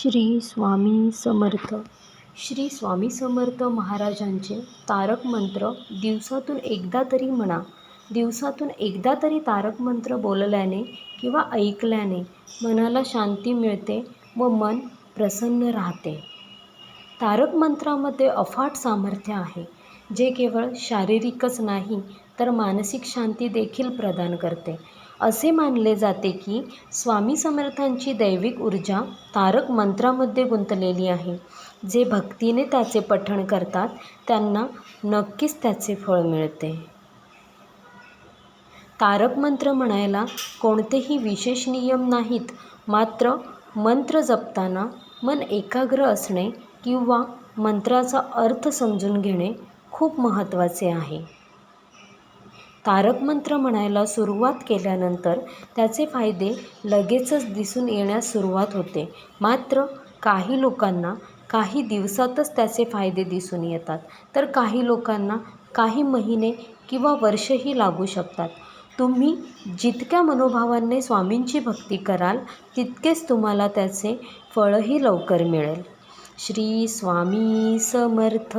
श्री स्वामी समर्थ. श्री स्वामी समर्थ महाराजांचे तारक मंत्र दिवसातून एकदा तरी म्हणा. दिवसातून एकदा तरी तारक मंत्र बोलल्याने किंवा ऐकल्याने मनाला शांती मिळते व मन प्रसन्न राहते. तारक मंत्रामध्ये अफाट सामर्थ्य आहे. जे केवळ शारीरिकच नाही तर मानसिक शांती देखील प्रदान करते. असे मानले जाते की स्वामी समर्थांची दैविक ऊर्जा तारक मंत्रामध्ये गुंतलेली आहे. जे भक्तीने त्याचे पठण करतात त्यांना नक्कीच त्याचे फळ मिळते. तारक मंत्र म्हणायला कोणतेही विशेष नियम नाहीत मात्र मंत्र जपताना मन एकाग्र असणे किंवा मंत्राचा अर्थ समजून घेणे खूप महत्त्वाचे आहे. तारक मंत्र म्हणायला सुरुवात केल्यानंतर त्याचे फायदे लगेचच दिसून येण्यास सुरुवात होते. मात्र काही लोकांना काही दिवसातच त्याचे फायदे दिसून येतात. तर काही लोकांना काही महिने किंवा वर्षही लागू शकतात. तुम्ही जितक्या मनोभावाने स्वामींची भक्ती कराल तितकेच तुम्हाला त्याचे फळही लवकर मिळेल. श्री स्वामी समर्थ.